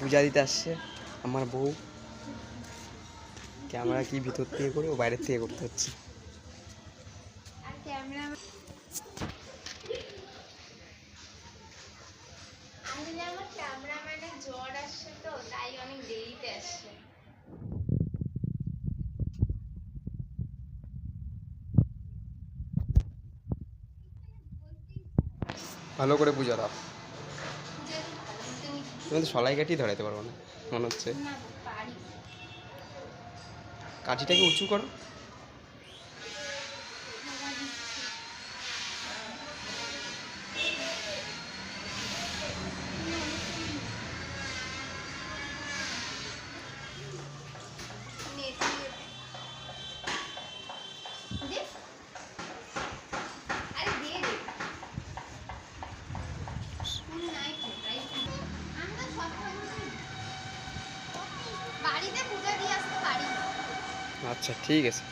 পূজা দিতে আসছে আমার বউ। ক্যামেরা কি ভিতর থেকে করে ও বাইরের থেকে করতে হচ্ছে। ভালো করে পূজা দাও। তুমি তো সলাই কাঠি ধরাইতে পারব না মনে হচ্ছে। কাঠিটাকে উঁচু করো। আচ্ছা ঠিক আছে।